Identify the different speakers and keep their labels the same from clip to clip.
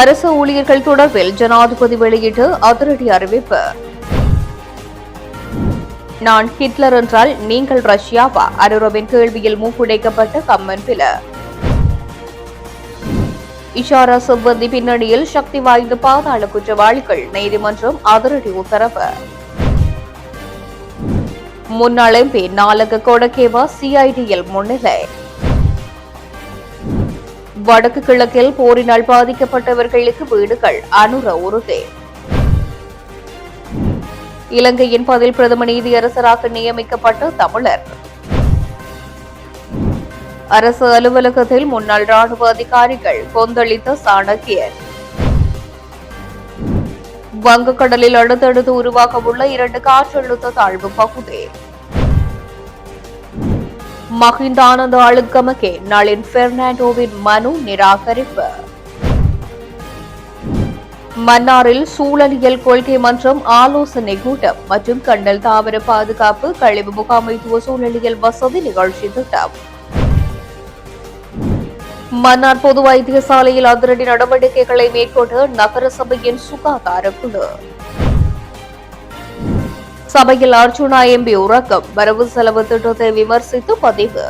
Speaker 1: அரசு ஊழியர்கள் தொடர்பில் ஜனாதிபதி வெளியிட்டு அதிரடி அறிவிப்பு நான் ஹிட்லர் என்றால் நீங்கள் ரஷ்யாவா அனுரவின் கேள்வியில் மூக்குடைக்கப்பட்ட கம்மன் பில இஷாரா சிப்பந்தி பின்னணியில் சக்தி வாய்ந்த பாதாள குற்றவாளிகள் நீதிமன்றம் அதிரடி உத்தரவு முன்னாள் எம்பி நாலக கொடக்கேவா சிஐடியில் முன்னிலை வடக்கு கிழக்கில் போரினால் பாதிக்கப்பட்டவர்களுக்கு வீடுகள் அனுர உறுதி இலங்கையின் பதில் பிரதம நீதியரசராக நியமிக்கப்பட்ட தமிழர் அரசு அலுவலகத்தில் முன்னாள் ராணுவ அதிகாரிகள் கொந்தளித்த சாணக்கியர் வங்கக்கடலில் அடுத்தடுத்து உருவாகவுள்ள இரண்டு காற்றழுத்த தாழ்வு பகுதி மகிந்தானந்த அழுங்கமகே நளின் பெர்னாண்டோவின் மனு நிராகரிப்பு மன்னாரில் சூழலியல் கொள்கை மன்றம் ஆலோசனை கூட்டம் மற்றும் கண்டல் தாவர பாதுகாப்பு கழிவு முகாமைத்துவ சூழலியல் வசதி நிகழ்ச்சி திட்டம் மன்னார் பொது வைத்தியசாலையில் அதிரடி நடவடிக்கைகளை மேற்கொண்டு நகரசபையின் சுகாதார குழு சபையில் அர்ஜுனா எம்பி உறக்கம் வரவு செலவு திட்டத்தை விமர்சித்து பதிவு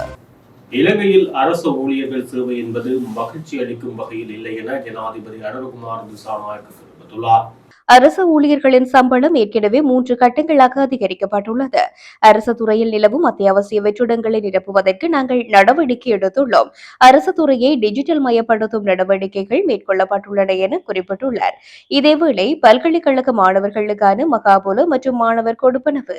Speaker 2: இலங்கையில் அரசு ஊழியர்கள் சேவை என்பது மகிழ்ச்சி அளிக்கும் வகையில் இல்லை என ஜனாதிபதி அருண்குமார் திசாநாயக் தெரிவித்துள்ளார்
Speaker 1: அரசு ஊழியர்களின் சம்பளம் ஏற்கனவே மூன்று கட்டங்களாக அதிகரிக்கப்பட்டுள்ளது அரசு துறையில் நிலவும் அத்தியாவசிய வெற்றிடங்களை நிரப்புவதற்கு நாங்கள் நடவடிக்கை எடுத்துள்ளோம் அரசு துறையை டிஜிட்டல் மயப்படுத்தும் நடவடிக்கைகள் மேற்கொள்ளப்பட்டுள்ளன என குறிப்பிட்டுள்ளார் இதேவேளை பல்கலைக்கழக மாணவர்களுக்கான மகாபோல மற்றும் மாணவர் கொடுப்பனவு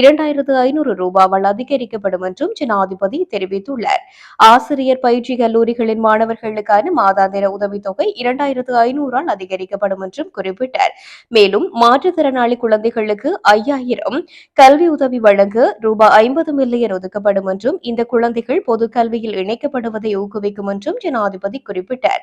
Speaker 1: இரண்டாயிரத்து ஐநூறு ரூபாவால் அதிகரிக்கப்படும் என்றும் ஜனாதிபதி தெரிவித்துள்ளார் ஆசிரியர் பயிற்சி கல்லூரிகளின் மாணவர்களுக்கான மாதாந்திர உதவித்தொகை இரண்டாயிரத்து ஐநூறால் அதிகரிக்கப்படும் என்றும் குறிப்பிட்டார் மேலும் மாற்றுத்திறனாளி குழந்தைகளுக்கு ஐயாயிரம் கல்வி உதவி வழங்க ரூபாய் ஐம்பது மில்லியன் ஒதுக்கப்படும் என்றும் இந்த குழந்தைகள் பொது கல்வியில் இணைக்கப்படுவதை ஊக்குவிக்கும் என்றும் ஜனாதிபதி குறிப்பிட்டார்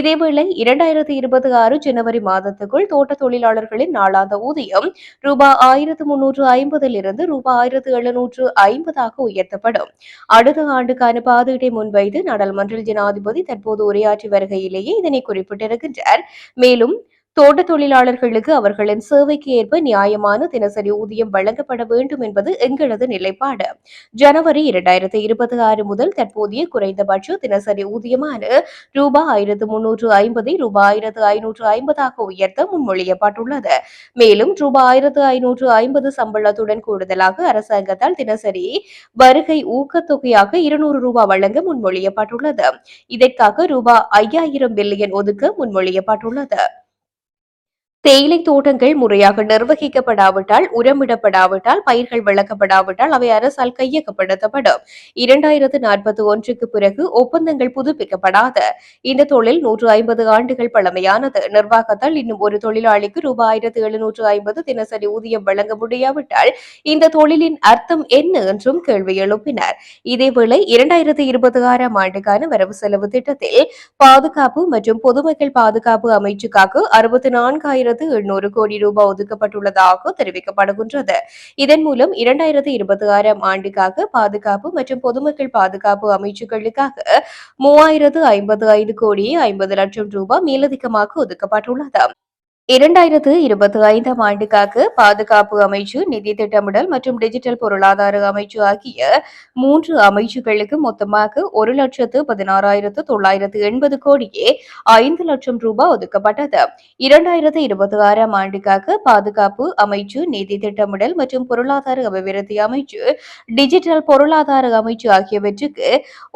Speaker 1: இதேவேளை இரண்டாயிரத்தி இருபது ஆறு ஜனவரி மாதத்துக்குள் தோட்ட தொழிலாளர்களின் நாளாந்த ஊதியம் ரூபாய் ஆயிரத்து முன்னூற்று ஐம்பதில் இருந்து ரூபாய் ஆயிரத்து எழுநூற்று ஐம்பதாக உயர்த்தப்படும் அடுத்த ஆண்டுக்கான பாதையிட்டை முன்வைத்து நாடாளுமன்ற ஜனாதிபதி தற்போது உரையாற்றி வருகையிலேயே இதனை குறிப்பிட்டிருக்கின்றார் மேலும் தோட்ட தொழிலாளர்களுக்கு அவர்களின் சேவைக்கு ஏற்ப நியாயமான தினசரி ஊதியம் வழங்கப்பட வேண்டும் என்பது எங்களது நிலைப்பாடு ஜனவரி இரண்டாயிரத்தி இருபத்தி ஆறு முதல் தற்போதைய குறைந்தபட்ச தினசரி ஊதியமான ரூபாய் ஆயிரத்து முன்னூற்று ஐம்பதை ரூபாய் ஆயிரத்து ஐநூற்று ஐம்பதாக உயர்த்த முன்மொழியப்பட்டுள்ளது மேலும் ரூபாய் ஆயிரத்து ஐநூற்று ஐம்பது சம்பளத்துடன் கூடுதலாக அரசாங்கத்தால் தினசரி வருகை ஊக்கத்தொகையாக இருநூறு ரூபாய் வழங்க முன்மொழியப்பட்டுள்ளது இதற்காக ரூபாய் ஐயாயிரம் பில்லியன் ஒதுக்க முன்மொழியப்பட்டுள்ளது தேயிலை தோட்டங்கள் முறையாக நிர்வகிக்கப்படாவிட்டால் உரமிடப்படாவிட்டால் பயிர்கள் வளர்க்கப்படாவிட்டால் அவை அரசால் கையகப்படுத்தப்படும் இரண்டாயிரத்து நாற்பத்தி ஒன்றுக்கு பிறகு ஒப்பந்தங்கள் புதுப்பிக்கப்படாத இந்த தொழில் நூற்று ஐம்பது ஆண்டுகள் பழமையானது நிர்வாகத்தால் இன்னும் ஒரு தொழிலாளிக்கு ரூபாய் ஆயிரத்து எழுநூற்று ஐம்பது தினசரி ஊதியம் வழங்க முடியாவிட்டால் இந்த தொழிலின் அர்த்தம் என்ன என்றும் கேள்வி எழுப்பினர் இதேவேளை இரண்டாயிரத்து இருபத்தி ஆறாம் ஆண்டுக்கான வரவு செலவு திட்டத்தில் பாதுகாப்பு மற்றும் பொதுமக்கள் பாதுகாப்பு அமைச்சுக்காக அறுபத்தி நான்காயிரம் இரண்டாயிரத்து எண்ணூறு கோடி ரூபாய் ஒதுக்கப்பட்டுள்ளதாக தெரிவிக்கப்படுகின்றது இதன் மூலம் இரண்டாயிரத்து இருபத்தி ஆறாம் ஆண்டுக்காக பாதுகாப்பு மற்றும் பொதுமக்கள் பாதுகாப்பு அமைச்சுகளுக்காக மூவாயிரத்து ஐம்பது ஐந்து கோடி ஐம்பது லட்சம் ரூபாய் மேலதிகமாக ஒதுக்கப்பட்டுள்ளது இரண்டாயிரத்து இருபத்தி ஐந்தாம் ஆண்டுக்காக பாதுகாப்பு அமைச்சு நிதி திட்டமிடல் மற்றும் டிஜிட்டல் பொருளாதார அமைச்சு ஆகிய மூன்று அமைச்சுகளுக்கு மொத்தமாக ஒரு லட்சத்து பதினாறாயிரத்து தொள்ளாயிரத்து எண்பது கோடியே ஐந்து லட்சம் ரூபாய் ஒதுக்கப்பட்டது இரண்டாயிரத்து இருபத்தி ஆறாம் ஆண்டுக்காக பாதுகாப்பு அமைச்சு நிதி திட்டமிடல் மற்றும் பொருளாதார அபிவிருத்தி அமைச்சு டிஜிட்டல் பொருளாதார அமைச்சு ஆகியவற்றுக்கு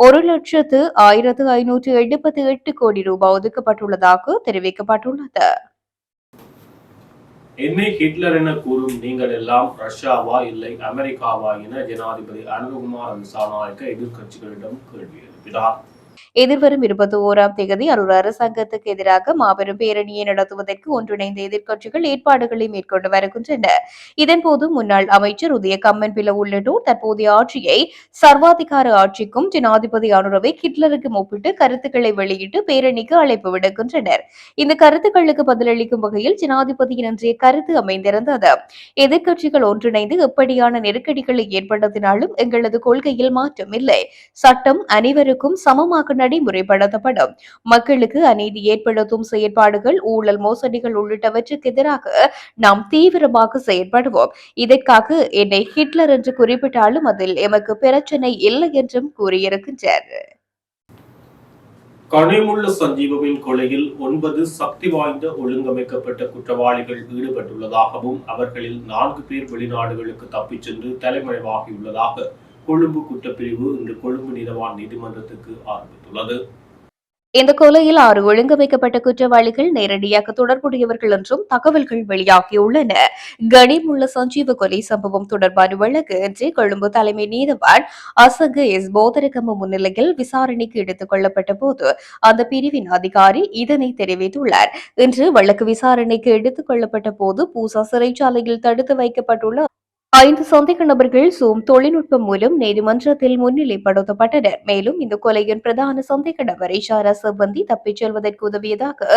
Speaker 1: ஒரு லட்சத்து ஆயிரத்து ஐநூற்று எழுபத்தி எட்டு கோடி ரூபாய் ஒதுக்கப்பட்டுள்ளதாக தெரிவிக்கப்பட்டுள்ளது
Speaker 2: என்னை ஹிட்லர் என கூறும் நீங்கள் எல்லாம் ரஷ்யாவா இல்லை அமெரிக்காவா என ஜனாதிபதி அனந்தகுமார் அன்சானாய்க்க எதிர்கட்சிகளிடம் கேள்வி எழுப்பினார்
Speaker 1: எதிர்வரும் இருபத்தி ஓராம் தேதி அரூர் அரசாங்கத்துக்கு எதிராக மாபெரும் பேரணியை நடத்துவதற்கு ஒன்றிணைந்த எதிர்க்கட்சிகள் ஏற்பாடுகளை மேற்கொண்டு வருகின்றன இதன்போது முன்னாள் அமைச்சர் உதய கம்மன் பில உள்ளிட்டோர் தற்போதைய ஆட்சியை சர்வாதிகார ஆட்சிக்கும் ஜனாதிபதி அனுரவை ஹிட்லருக்கும் ஒப்பிட்டு கருத்துக்களை வெளியிட்டு பேரணிக்கு அழைப்பு விடுக்கின்றனர் இந்த கருத்துக்களுக்கு பதிலளிக்கும் வகையில் ஜனாதிபதியின் இன்றைய கருத்து அமைந்திருந்தது எதிர்க்கட்சிகள் ஒன்றிணைந்து எப்படியான நெருக்கடிகளை ஏற்படுத்தினாலும் எங்களது கொள்கையில் மாற்றம் இல்லை சட்டம் அனைவருக்கும் சமமாக நிர்வாக நடைமுறைப்படுத்தப்படும் மக்களுக்கு அநீதி ஏற்படுத்தும் செயற்பாடுகள் ஊழல் மோசடிகள் உள்ளிட்டவற்றுக்கு எதிராக நாம் தீவிரமாக செயற்படுவோம் இதற்காக என்னை ஹிட்லர் என்று குறிப்பிட்டாலும் அதில் எமக்கு பிரச்சனை இல்லை என்றும் கூறியிருக்கின்றார்
Speaker 2: கனிமுள்ள சஞ்சீவுவின் கொலையில் ஒன்பது சக்தி வாய்ந்த ஒழுங்கமைக்கப்பட்ட குற்றவாளிகள் ஈடுபட்டுள்ளதாகவும் அவர்களில் நான்கு பேர் வெளிநாடுகளுக்கு தப்பிச் சென்று தலைமறைவாகியுள்ளதாக கொழும்பு குற்றப்பிரிவு இன்று கொழும்பு நீதவான் நீதிமன்றத்துக்கு ஆரம்பித்துள்ளது
Speaker 1: இந்த கொலையில் ஆறு ஒழுங்கு வைக்கப்பட்ட குற்றவாளிகள் நேரடியாக தொடர்புடையவர்கள் என்றும் தகவல்கள் வெளியாகியுள்ளன கனிமுள்ள சஞ்சீவ கொலை சம்பவம் தொடர்பான வழக்கு இன்று கொழும்பு தலைமை நீதவான் அசகு எஸ் போதரகம முன்னிலையில் விசாரணைக்கு எடுத்துக் கொள்ளப்பட்ட போது அந்த பிரிவின் அதிகாரி இதனை தெரிவித்துள்ளார் இன்று வழக்கு விசாரணைக்கு எடுத்துக் கொள்ளப்பட்ட போது பூசா சிறைச்சாலையில் தடுத்து வைக்கப்பட்டுள்ள ஐந்து சந்தேக நபர்கள் சூம் தொழில்நுட்பம் மூலம் நீதிமன்றத்தில் முன்னிலைப்படுத்தப்பட்டனர் மேலும் இந்த கொலையின் பிரதான சந்தேக நபர் இஷாரா சிப்பந்தி தப்பிச் செல்வதற்கு உதவியதாக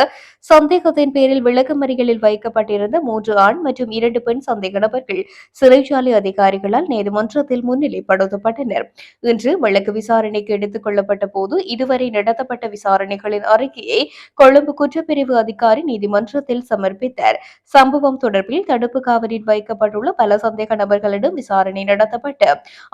Speaker 1: சந்தேகத்தின் பேரில் விளக்கமறிகளில் வைக்கப்பட்டிருந்த மூன்று ஆண் மற்றும் இரண்டு பெண் சந்தேக நபர்கள் சிறைச்சாலை அதிகாரிகளால் நீதிமன்றத்தில் முன்னிலைப்படுத்தப்பட்டனர் இன்று வழக்கு விசாரணைக்கு எடுத்துக் கொள்ளப்பட்ட போது இதுவரை நடத்தப்பட்ட விசாரணைகளின் அறிக்கையை கொழும்பு குற்றப்பிரிவு அதிகாரி நீதிமன்றத்தில் சமர்ப்பித்தார் சம்பவம் தொடர்பில் தடுப்பு காவலில் வைக்கப்பட்டுள்ள பல சந்தேக நபர்களிடம் விசாரணை நடத்தப்பட்டு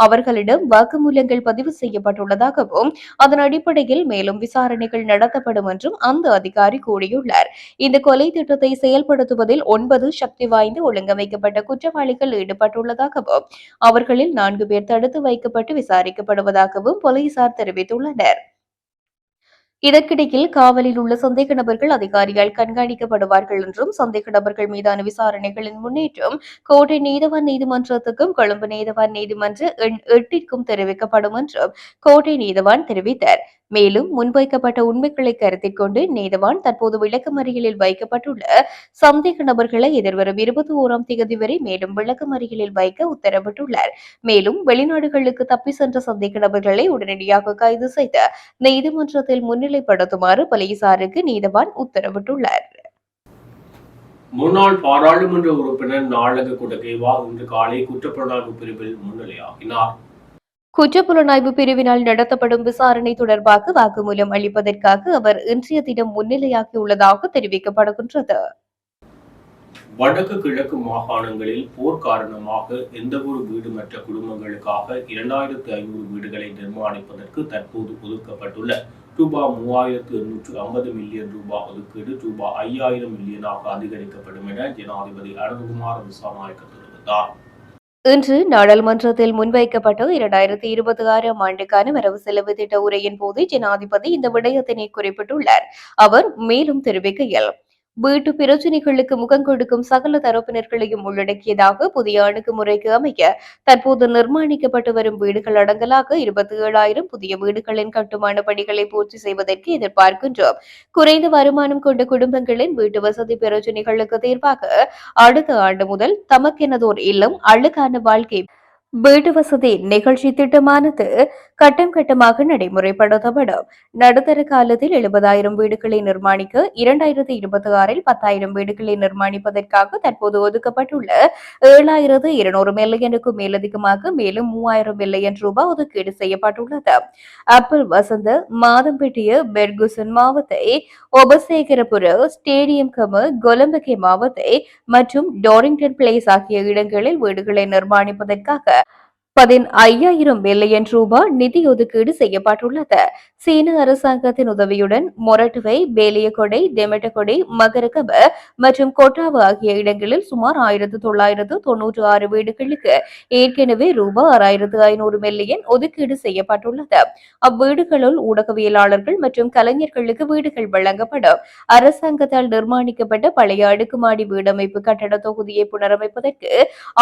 Speaker 1: அவர்களிடம் வாக்குமூலங்கள் பதிவு செய்யப்பட்டுள்ளதாகவும் அதன் அடிப்படையில் மேலும் விசாரணைகள் நடத்தப்படும் என்றும் அந்த அதிகாரி கூறியுள்ளார் இந்த கொலை திட்டத்தை செயல்படுத்துவதில் ஒன்பது சக்தி வாய்ந்து ஒழுங்கமைக்கப்பட்ட குற்றவாளிகள் ஈடுபட்டுள்ளதாகவும் அவர்களில் நான்கு பேர் தடுத்து வைக்கப்பட்டு விசாரிக்கப்படுவதாகவும் போலீசார் தெரிவித்துள்ளனர் இதற்கிடையில் காவலில் உள்ள சந்தேக நபர்கள் அதிகாரியால் கண்காணிக்கப்படுவார்கள் என்றும் சந்தேக நபர்கள் மீதான விசாரணைகளின் முன்னேற்றம் கோட்டை நீதவான் நீதிமன்றத்துக்கும் கொழும்பு நீதவான் நீதிமன்ற எண் எட்டிற்கும் தெரிவிக்கப்படும் என்றும் கோட்டை நீதவான் தெரிவித்தார் மேலும் முன்வைக்கப்பட்ட உண்மைகளை கருத்தில் கொண்டு நீதவான் தற்போது விளக்கமறியலில் வைக்கப்பட்டுள்ள சந்தேக நபர்களை எதிர்வரும் இருபத்தி ஓராம் தேதி வரை மேலும் விளக்கமறியலில் வைக்க உத்தரவிட்டுள்ளார் மேலும் வெளிநாடுகளுக்கு தப்பி சென்ற சந்தேக நபர்களை உடனடியாக கைது செய்து நீதிமன்றத்தில் முன்னிலைப்படுத்துமாறு போலீசாருக்கு நீதவான் உத்தரவிட்டுள்ளார்
Speaker 2: முன்னாள் பாராளுமன்ற உறுப்பினர் நாளக குடகேவா இன்று காலை குற்றப்புலனாய்வு பிரிவில் முன்னிலையாகினார்
Speaker 1: குற்றப்புலனாய்வு பிரிவினால் நடத்தப்படும் விசாரணை தொடர்பாக வாக்குமூலம் அளிப்பதற்காக அவர் இன்றைய தினம் முன்னிலையாகியுள்ளதாக தெரிவிக்கப்படுகின்றது
Speaker 2: வடக்கு கிழக்கு மாகாணங்களில் போர் காரணமாக எந்தவொரு வீடுமற்ற குடும்பங்களுக்காக இரண்டாயிரத்து ஐநூறு வீடுகளை நிர்மாணிப்பதற்கு தற்போது ஒதுக்கப்பட்டுள்ள ரூபாய் மூவாயிரத்து எண்ணூற்று ஐம்பது மில்லியன் ரூபாய் ஒதுக்கீடு ரூபாய் ஐயாயிரம் மில்லியனாக அதிகரிக்கப்படும் என ஜனாதிபதி அனந்தகுமார் விசாநாயக்க தெரிவித்தார்
Speaker 1: இன்று நாடாளுமன்றத்தில் முன்வைக்கப்பட்ட இரண்டாயிரத்தி இருபத்தி ஆறாம் ஆண்டுக்கான வரவு செலவு திட்ட உரையின் போது ஜனாதிபதி இந்த விடயத்தினை குறிப்பிட்டுள்ளார் அவர் மேலும் தெரிவிக்கையில் வீட்டு பிரச்சினைகளுக்கு முகம் கொடுக்கும் சகல தரப்பினர்களையும் உள்ளடக்கியதாக புதிய அணுகுமுறைக்கு அமைய தற்போது நிர்மாணிக்கப்பட்டு வரும் வீடுகள் அடங்கலாக இருபத்தி ஏழாயிரம் புதிய வீடுகளின் கட்டுமான பணிகளை பூர்த்தி செய்வதற்கு எதிர்பார்க்கின்றோம் குறைந்த வருமானம் கொண்ட குடும்பங்களின் வீட்டு வசதி பிரச்சினைகளுக்கு தீர்வாக அடுத்த ஆண்டு முதல் தமக்கெனதோர் இல்லம் அழுக்கான வாழ்க்கை வீட்டு வசதி நிகழ்ச்சி திட்டமானது கட்டம் கட்டமாக நடைமுறைப்படுத்தப்படும் நடுத்தர காலத்தில் எழுபதாயிரம் வீடுகளை நிர்மாணிக்க இரண்டாயிரத்தி இருபத்தி ஆறில் பத்தாயிரம் வீடுகளை நிர்மாணிப்பதற்காக தற்போது ஒதுக்கப்பட்டுள்ள ஏழாயிரத்து இருநூறு மில்லியனுக்கும் மேலதிகமாக மேலும் மூவாயிரம் மில்லியன் ரூபாய் ஒதுக்கீடு செய்யப்பட்டுள்ளது அப்பல் வசந்த மாதம்பட்டிய பெர்குசன் மாவத்தை ஒபசேகரபுர ஸ்டேடியம் கம கொலம்பகே மாவத்தை மற்றும் டோரிங்டன் பிளேஸ் ஆகிய இடங்களில் வீடுகளை நிர்மாணிப்பதற்காக ஐயாயிரம் மில்லியன் ரூபாய் நிதி ஒதுக்கீடு செய்யப்பட்டுள்ளது சீன அரசாங்கத்தின் உதவியுடன் மொரட்டுவை பேலியகொடை டெமெட்டகொடை மகரகப மற்றும் கொட்டாவு ஆகிய இடங்களில் சுமார் ஆயிரத்து தொள்ளாயிரத்து தொன்னூற்று ஆறு வீடுகளுக்கு ஏற்கனவே ரூபாய் ஆறாயிரத்து ஐநூறு மில்லியன் ஒதுக்கீடு செய்யப்பட்டுள்ளது அவ்வீடுகளுள் ஊடகவியலாளர்கள் மற்றும் கலைஞர்களுக்கு வீடுகள் வழங்கப்படும் அரசாங்கத்தால் நிர்மாணிக்கப்பட்ட பழைய அடுக்குமாடி வீடமைப்பு கட்டட தொகுதியை புனரமைப்பதற்கு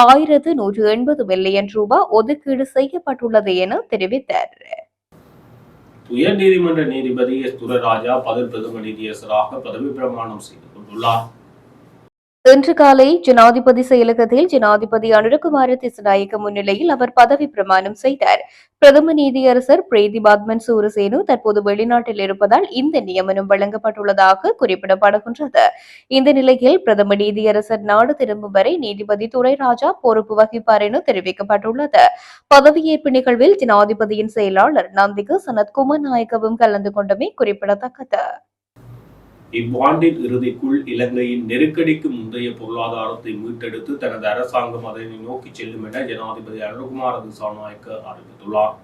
Speaker 1: ஆயிரத்து நூற்று எண்பது மில்லியன் ரூபாய் ஒதுக்கீடு செய்யப்பட்டுள்ளது என தெரிவித்தார்
Speaker 2: உயர் நீதிமன்ற நீதிபதி எஸ் துரராஜா பதவி பிரதம நீதியரசராக பதவி பிரமாணம் செய்து கொண்டுள்ளார்
Speaker 1: இன்று காலை ஜனாதிபதி செயலகத்தில் ஜனாதிபதி அனுரகுமார திசுநாயக்க முன்னிலையில் அவர் பதவி பிரமாணம் செய்தார் பிரதம நீதியரசர் பிரீதி பாத்மன் சூரசேனு தற்போது வெளிநாட்டில் இருப்பதால் இந்த நியமனம் வழங்கப்பட்டுள்ளதாக குறிப்பிடப்படுகின்றது இந்த நிலையில் பிரதம நீதியரசர் நாடு திரும்பும் வரை நீதிபதி துரைராஜா பொறுப்பு வகிப்பார் என தெரிவிக்கப்பட்டுள்ளது பதவியேற்பு நிகழ்வில் ஜனாதிபதியின் செயலாளர் நந்திக சனத்குமார் நாயக்கவும் கலந்து கொண்டமை குறிப்பிடத்தக்கது
Speaker 2: இவ்வாண்டின் இறுதிக்குள் இலங்கையின் நெருக்கடிக்கு முந்தைய பொருளாதாரத்தை மீட்டெடுத்து தனது அரசாங்கம் அதனை நோக்கி செல்லும் என ஜனாதிபதி அருண்குமார் திசாநாயக்க அறிவித்துள்ளார்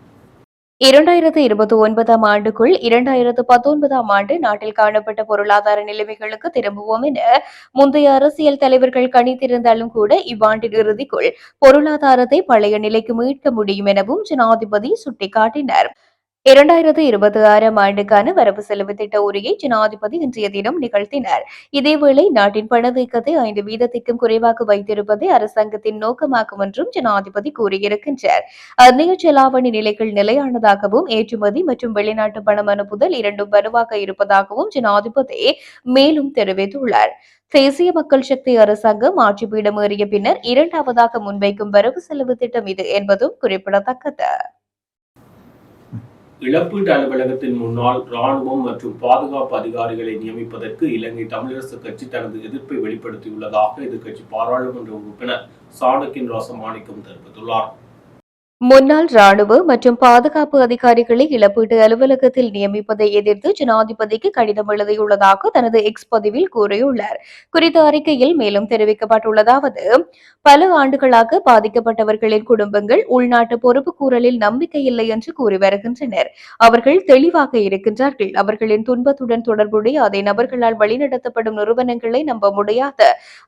Speaker 1: இரண்டாயிரத்து இருபத்தி ஒன்பதாம் ஆண்டுக்குள் இரண்டாயிரத்து பத்தொன்பதாம் ஆண்டு நாட்டில் காணப்பட்ட பொருளாதார நிலைமைகளுக்கு திரும்புவோம் என முந்தைய அரசியல் தலைவர்கள் கணித்திருந்தாலும் கூட இவ்வாண்டின் இறுதிக்குள் பொருளாதாரத்தை பழைய நிலைக்கு மீட்க முடியும் எனவும் ஜனாதிபதி சுட்டிக்காட்டினா் இரண்டாயிரத்தி இருபத்தி ஆறாம் ஆண்டுக்கான வரவு செலவு திட்ட உரையை ஜனாதிபதி இன்றைய தினம் நிகழ்த்தினார் இதேவேளை நாட்டின் பணவீக்கத்தை ஐந்து வீதத்திற்கும் குறைவாக வைத்திருப்பதே அரசாங்கத்தின் நோக்கமாகும் என்றும் ஜனாதிபதி கூறியிருக்கின்றார் அந்நிய செலாவணி நிலைகள் நிலையானதாகவும் ஏற்றுமதி மற்றும் வெளிநாட்டு பணம் அனுப்புதல் இரண்டும் வலுவாக இருப்பதாகவும் ஜனாதிபதி மேலும் தெரிவித்துள்ளார் தேசிய மக்கள் சக்தி அரசாங்கம் ஆட்சி ஏறிய பின்னர் இரண்டாவதாக முன்வைக்கும் வரவு செலவு திட்டம் இது என்பதும் குறிப்பிடத்தக்கது
Speaker 2: இழப்பீட்டு அலுவலகத்தின் முன்னால் ராணுவம் மற்றும் பாதுகாப்பு அதிகாரிகளை நியமிப்பதற்கு இலங்கை தமிழரசு கட்சி தனது எதிர்ப்பை வெளிப்படுத்தியுள்ளதாக எதிர்க்கட்சி பாராளுமன்ற உறுப்பினர் சாணக்கின் ராசமாணிக்கம் தெரிவித்துள்ளார்
Speaker 1: முன்னாள் ராணுவ மற்றும் பாதுகாப்பு அதிகாரிகளை இழப்பீட்டு அலுவலகத்தில் நியமிப்பதை எதிர்த்து ஜனாதிபதிக்கு கடிதம் எழுதியுள்ளதாக தனது எக்ஸ் பதிவில் கூறியுள்ளார் குறித்த அறிக்கையில் மேலும் தெரிவிக்கப்பட்டுள்ளதாவது பல ஆண்டுகளாக பாதிக்கப்பட்டவர்களின் குடும்பங்கள் உள்நாட்டு பொறுப்பு கூறலில் நம்பிக்கை இல்லை என்று கூறி வருகின்றனர் அவர்கள் தெளிவாக இருக்கின்றார்கள் அவர்களின் துன்பத்துடன் தொடர்புடைய அதே நபர்களால் வழிநடத்தப்படும் நிறுவனங்களை நம்ப முடியாத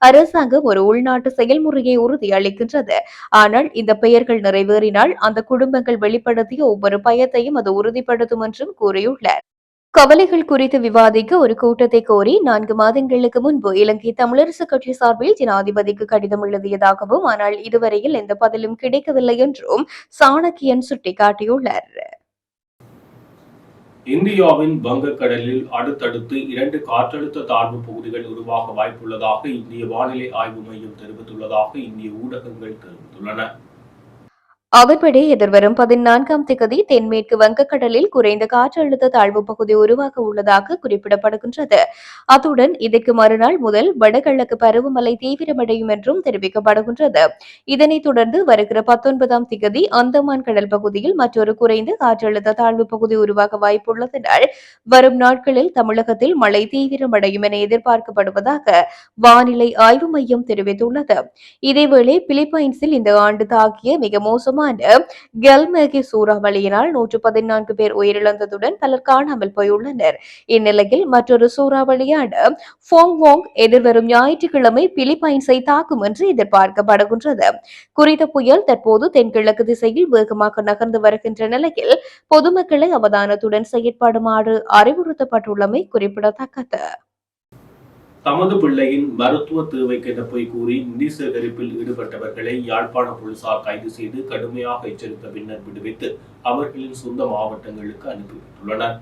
Speaker 1: அரசாங்கம் ஒரு உள்நாட்டு செயல்முறையை உறுதி அளிக்கின்றது ஆனால் இந்த பெயர்கள் நிறைவேறின கூறினால் அந்த குடும்பங்கள் வெளிப்படுத்திய ஒவ்வொரு பயத்தையும் அது உறுதிப்படுத்தும் என்றும் கூறியுள்ளார் கவலைகள் குறித்து விவாதிக்க ஒரு கூட்டத்தை கோரி நான்கு மாதங்களுக்கு முன்பு இலங்கை தமிழரசு கட்சி சார்பில் ஜனாதிபதிக்கு கடிதம் எழுதியதாகவும் ஆனால் இதுவரையில் எந்த பதிலும் கிடைக்கவில்லை என்றும் சாணக்கியன் சுட்டிக்காட்டியுள்ளார்
Speaker 2: இந்தியாவின் வங்கக்கடலில் அடுத்தடுத்து இரண்டு காற்றழுத்த தாழ்வு பகுதிகள் உருவாக வாய்ப்புள்ளதாக இந்திய வானிலை ஆய்வு மையம் தெரிவித்துள்ளதாக இந்திய ஊடகங்கள் தெரிவித்துள்ளன
Speaker 1: அதன்படி எதிர்வரும் பதினான்காம் திகதி தென்மேற்கு வங்கக்கடலில் குறைந்த காற்றழுத்த தாழ்வு பகுதி உருவாக உள்ளதாக குறிப்பிடப்படுகின்றது அத்துடன் இதற்கு மறுநாள் முதல் வடகிழக்கு பருவமழை தீவிரமடையும் என்றும் தெரிவிக்கப்படுகின்றது இதனைத் தொடர்ந்து வருகிற பத்தொன்பதாம் திகதி அந்தமான் கடல் பகுதியில் மற்றொரு குறைந்த காற்றழுத்த தாழ்வு பகுதி உருவாக வாய்ப்புள்ளதனால் வரும் நாட்களில் தமிழகத்தில் மழை தீவிரமடையும் என எதிர்பார்க்கப்படுவதாக வானிலை ஆய்வு மையம் தெரிவித்துள்ளது இதேவேளை பிலிப்பைன்ஸில் இந்த ஆண்டு தாக்கிய மிக மோசமான நகரமான கெல்மேகி சூறாவளியினால் நூற்று பதினான்கு பேர் உயிரிழந்ததுடன் பலர் காணாமல் போயுள்ளனர் இந்நிலையில் மற்றொரு சூறாவளியான ஃபோங்வோங் எதிர்வரும் ஞாயிற்றுக்கிழமை பிலிப்பைன்ஸை தாக்கும் என்று எதிர்பார்க்கப்படுகின்றது குறித்த புயல் தற்போது தென்கிழக்கு திசையில் வேகமாக நகர்ந்து வருகின்ற நிலையில் பொதுமக்களை அவதானத்துடன் செயற்படுமாறு அறிவுறுத்தப்பட்டுள்ளமை குறிப்பிடத்தக்கது
Speaker 2: தமது பிள்ளையின் மருத்துவ தேவைக்கென போய் கூறி நிதி சேகரிப்பில் ஈடுபட்டவர்களை யாழ்ப்பாண போலீசார் கைது செய்து கடுமையாக எச்சரித்த பின்னர் விடுவித்து அவர்களின் சொந்த மாவட்டங்களுக்கு அனுப்பிவிட்டுள்ளனர்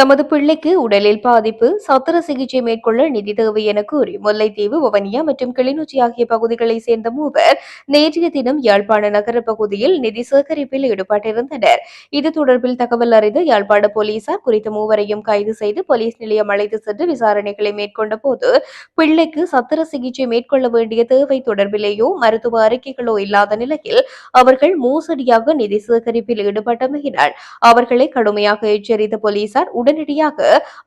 Speaker 1: தமது பிள்ளைக்கு உடலில் பாதிப்பு சத்திர சிகிச்சை மேற்கொள்ள நிதி தேவை என கூறி முல்லைத்தீவு வவனியா மற்றும் கிளிநொச்சி ஆகிய பகுதிகளை சேர்ந்த மூவர் நேற்றைய தினம் யாழ்ப்பாண நகர பகுதியில் நிதி சேகரிப்பில் ஈடுபட்டிருந்தனர் இது தொடர்பில் தகவல் அறிந்த யாழ்ப்பாண போலீசார் குறித்த மூவரையும் கைது செய்து போலீஸ் நிலையம் அழைத்து சென்று விசாரணைகளை மேற்கொண்ட போது பிள்ளைக்கு சத்திர சிகிச்சை மேற்கொள்ள வேண்டிய தேவை தொடர்பிலேயோ மருத்துவ அறிக்கைகளோ இல்லாத நிலையில் அவர்கள் மோசடியாக நிதி சேகரிப்பில் ஈடுபட்டமையினால் அவர்களை கடுமையாக எச்சரித்த போலீசார் உடனடியாக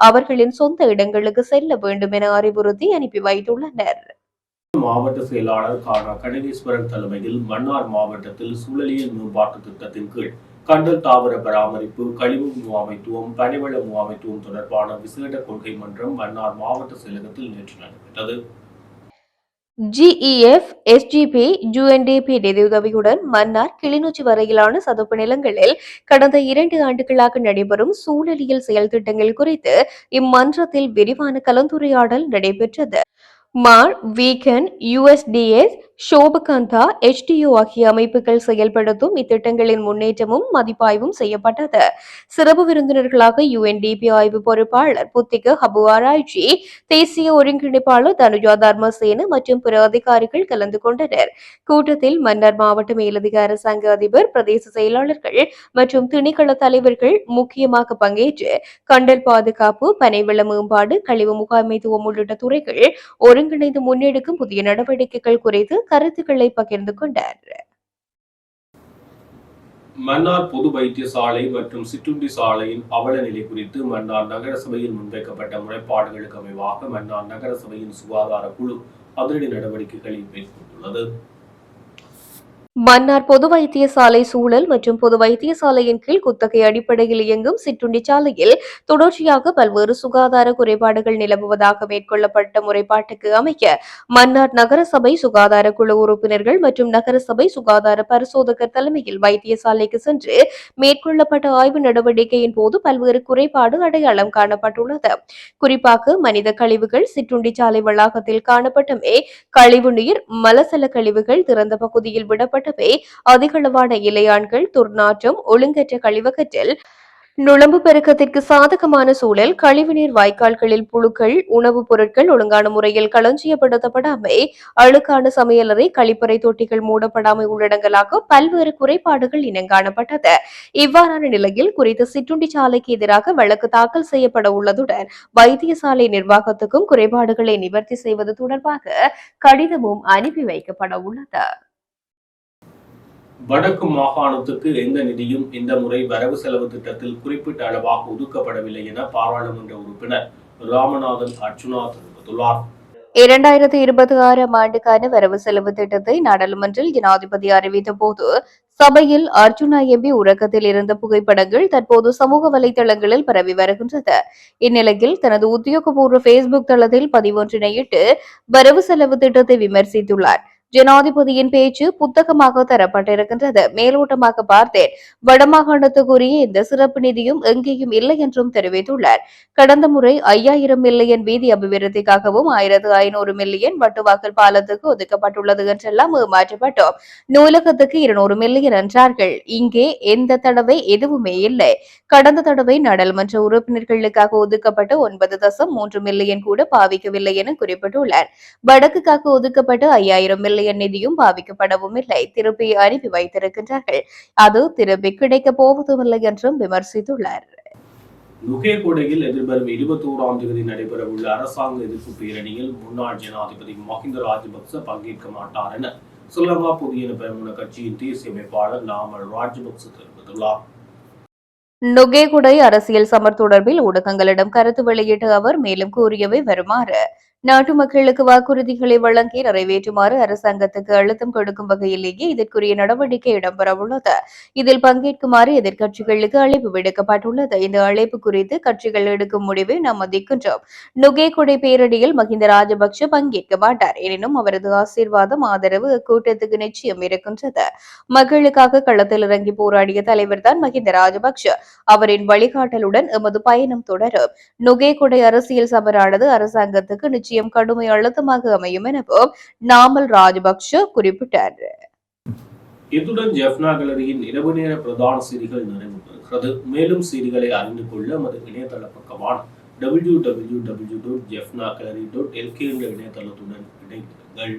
Speaker 1: அவர்களின் சொந்த இடங்களுக்கு செல்ல வேண்டும் என அறிவுறுத்தி அனுப்பி வைத்துள்ளனர்
Speaker 2: மாவட்ட செயலாளர் காரா கணேஸ்வரன் தலைமையில் மன்னார் மாவட்டத்தில் சூழலியல் மேம்பாட்டு திட்டத்தின் கீழ் கண்டல் தாவர பராமரிப்பு கழிவு முகாமைத்துவம் பனிவள முகாமைத்துவம் தொடர்பான விசேட கொள்கை மன்றம் மன்னார் மாவட்ட செயலகத்தில் நேற்று நடைபெற்றது
Speaker 1: ஜிஇஎஃப் எஸ்ஜிபி யுஎன்டிபி நிதியுதவியுடன் மன்னார் கிளிநொச்சி வரையிலான சதுப்பு நிலங்களில் கடந்த இரண்டு ஆண்டுகளாக நடைபெறும் சூழலியல் செயல் திட்டங்கள் குறித்து இம்மன்றத்தில் விரிவான கலந்துரையாடல் நடைபெற்றது மார் வீக்கன் யுஎஸ்டிஎஸ் ஷோபகாந்தா எச்டிஓ ஆகிய அமைப்புகள் செயல்படுத்தும் இத்திட்டங்களின் முன்னேற்றமும் மதிப்பாய்வும் செய்யப்பட்டது சிறப்பு விருந்தினர்களாக யுஎன்டிபி ஆய்வு பொறுப்பாளர் புத்திக ஹபுவாராய்ஜி தேசிய ஒருங்கிணைப்பாளர் தனுஜா தர்மசேன மற்றும் பிற அதிகாரிகள் கலந்து கொண்டனர் கூட்டத்தில் மன்னர் மாவட்ட மேலதிகார சங்க அதிபர் பிரதேச செயலாளர்கள் மற்றும் திணைக்கள தலைவர்கள் முக்கியமாக பங்கேற்று கண்டல் பாதுகாப்பு பனைவள மேம்பாடு கழிவு முகாமைத்துவம் உள்ளிட்ட துறைகள் ஒருங்கிணைந்து முன்னெடுக்கும் புதிய நடவடிக்கைகள் குறித்து கருத்துக்களை பகிர்ந்து கொண்டார்
Speaker 2: மன்னார் பொது வைத்தியசாலை மற்றும் சிற்றுண்டி சாலையின் அவல நிலை குறித்து மன்னார் நகரசபையில் முன்வைக்கப்பட்ட முறைப்பாடுகளுக்கு அமைவாக மன்னார் நகரசபையின் சுகாதார குழு அதிரடி நடவடிக்கைகளை மேற்கொண்டுள்ளது
Speaker 1: மன்னார் பொது வைத்தியசாலை சூழல் மற்றும் பொது வைத்தியசாலையின் கீழ் குத்தகை அடிப்படையில் இயங்கும் சிற்றுண்டி சாலையில் தொடர்ச்சியாக பல்வேறு சுகாதார குறைபாடுகள் நிலவுவதாக மேற்கொள்ளப்பட்ட முறைப்பாட்டுக்கு அமைக்க மன்னார் நகரசபை சுகாதார குழு உறுப்பினர்கள் மற்றும் நகரசபை சுகாதார பரிசோதகர் தலைமையில் வைத்தியசாலைக்கு சென்று மேற்கொள்ளப்பட்ட ஆய்வு நடவடிக்கையின் போது பல்வேறு குறைபாடு அடையாளம் காணப்பட்டுள்ளது குறிப்பாக மனித கழிவுகள் சிற்றுண்டி சாலை வளாகத்தில் காணப்பட்டமே கழிவு நீர் மலசல கழிவுகள் திறந்த பகுதியில் விடப்பட்ட உட்படவே அதிகளவான இலையான்கள் துர்நாற்றம் ஒழுங்கற்ற கழிவகத்தில் நுழம்பு பெருக்கத்திற்கு சாதகமான சூழல் கழிவுநீர் வாய்க்கால்களில் புழுக்கள் உணவுப் பொருட்கள் ஒழுங்கான முறையில் களஞ்சியப்படுத்தப்படாமை அழுக்கான சமையலறை கழிப்பறை தொட்டிகள் மூடப்படாமை உள்ளடங்கலாக பல்வேறு குறைபாடுகள் இனங்காணப்பட்டது இவ்வாறான நிலையில் குறித்த சிற்றுண்டி சாலைக்கு எதிராக வழக்கு தாக்கல் செய்யப்பட உள்ளதுடன் வைத்தியசாலை நிர்வாகத்துக்கும் குறைபாடுகளை நிவர்த்தி செய்வது தொடர்பாக கடிதமும் அனுப்பி வைக்கப்பட உள்ளது
Speaker 2: வடக்கு மாகாணத்துக்கு எந்த நிதியும் இந்த முறை வரவு செலவு திட்டத்தில் குறிப்பிட்ட அளவாக ஒதுக்கப்படவில்லை என பாராளுமன்ற உறுப்பினர் ராமநாதன் அர்ஜுனா தெரிவித்துள்ளார்
Speaker 1: இரண்டாயிரத்தி இருபத்தி ஆறாம் ஆண்டுக்கான வரவு செலவு திட்டத்தை நாடாளுமன்றில் ஜனாதிபதி அறிவித்த போது சபையில் அர்ஜுனா எம்பி உறக்கத்தில் இருந்த புகைப்படங்கள் தற்போது சமூக வலைதளங்களில் பரவி வருகின்றது இந்நிலையில் தனது உத்தியோகபூர்வ பேஸ்புக் தளத்தில் பதிவொன்றினையிட்டு வரவு செலவு திட்டத்தை விமர்சித்துள்ளாா் ஜனாதிபதியின் பேச்சு புத்தகமாக தரப்பட்டிருக்கின்றது மேலோட்டமாக பார்த்தேன் வடமாகாணத்துக்குரிய இந்த சிறப்பு நிதியும் எங்கேயும் இல்லை என்றும் தெரிவித்துள்ளார் கடந்த முறை ஐயாயிரம் மில்லியன் வீதி அபிவிருத்திக்காகவும் ஆயிரத்து ஐநூறு மில்லியன் வட்டுவாக்கல் பாலத்துக்கு ஒதுக்கப்பட்டுள்ளது என்றெல்லாம் ஏமாற்றப்பட்டோம் நூலகத்துக்கு இருநூறு மில்லியன் என்றார்கள் இங்கே எந்த தடவை எதுவுமே இல்லை கடந்த தடவை நாடாளுமன்ற உறுப்பினர்களுக்காக ஒதுக்கப்பட்டு ஒன்பது தசம் மூன்று மில்லியன் கூட பாவிக்கவில்லை என குறிப்பிட்டுள்ளார் வடக்குக்காக ஒதுக்கப்பட்டு ஐயாயிரம் மில்லியன் மில்லியன் நிதியும் பாவிக்கப்படவும் இல்லை திருப்பி அனுப்பி வைத்திருக்கின்றார்கள் அது திருப்பி கிடைக்க போவதும் இல்லை என்றும் விமர்சித்துள்ளார்
Speaker 2: நுகேகொடையில் எதிர்வரும் இருபத்தோராம் தேதி நடைபெற உள்ள அரசாங்க எதிர்ப்பு பேரணியில் முன்னாள் ஜனாதிபதி மஹிந்த ராஜபக்ச பங்கேற்க மாட்டார் என சிலங்கா புதிய பெருமன கட்சியின் தேசிய அமைப்பாளர் நாமல் ராஜபக்ச தெரிவித்துள்ளார்
Speaker 1: நுகேகுடை அரசியல் சமர் தொடர்பில் ஊடகங்களிடம் கருத்து வெளியிட்ட அவர் மேலும் கூறியவை வருமாறு நாட்டு மக்களுக்கு வாக்குறுதிகளை வழங்கி நிறைவேற்றுமாறு அரசாங்கத்துக்கு அழுத்தம் கொடுக்கும் வகையிலேயே இதற்குரிய நடவடிக்கை இடம்பெறவுள்ளது இதில் பங்கேற்குமாறு எதிர்க்கட்சிகளுக்கு அழைப்பு விடுக்கப்பட்டுள்ளது இந்த அழைப்பு குறித்து கட்சிகள் எடுக்கும் முடிவை நாம் மதிக்கின்றோம் நுகேகொடை பேரணியில் மஹிந்த ராஜபக்ஷ பங்கேற்க மாட்டார் எனினும் அவரது ஆசீர்வாதம் ஆதரவு கூட்டத்துக்கு நிச்சயம் இருக்கின்றது மக்களுக்காக களத்தில் இறங்கி போராடிய தலைவர் தான் மஹிந்த ராஜபக்ஷ அவரின் வழிகாட்டலுடன் எமது பயணம் தொடரும் நுகேகொடை அரசியல் சபரானது அரசாங்கத்துக்கு நிச்சயம் நிச்சயம் கடுமை அழுத்தமாக அமையும் எனவும் நாமல் ராஜபக்ஷ குறிப்பிட்டார்
Speaker 2: இத்துடன் ஜெஃப்னா கலரியின் இரவு நேர பிரதான செய்திகள் நிறைவு பெறுகிறது மேலும் செய்திகளை அறிந்து கொள்ள நமது இணையதள பக்கமான W W W dot Jaffna gallery dot L K என்ற இணையதளத்துடன் இணைந்திருங்கள்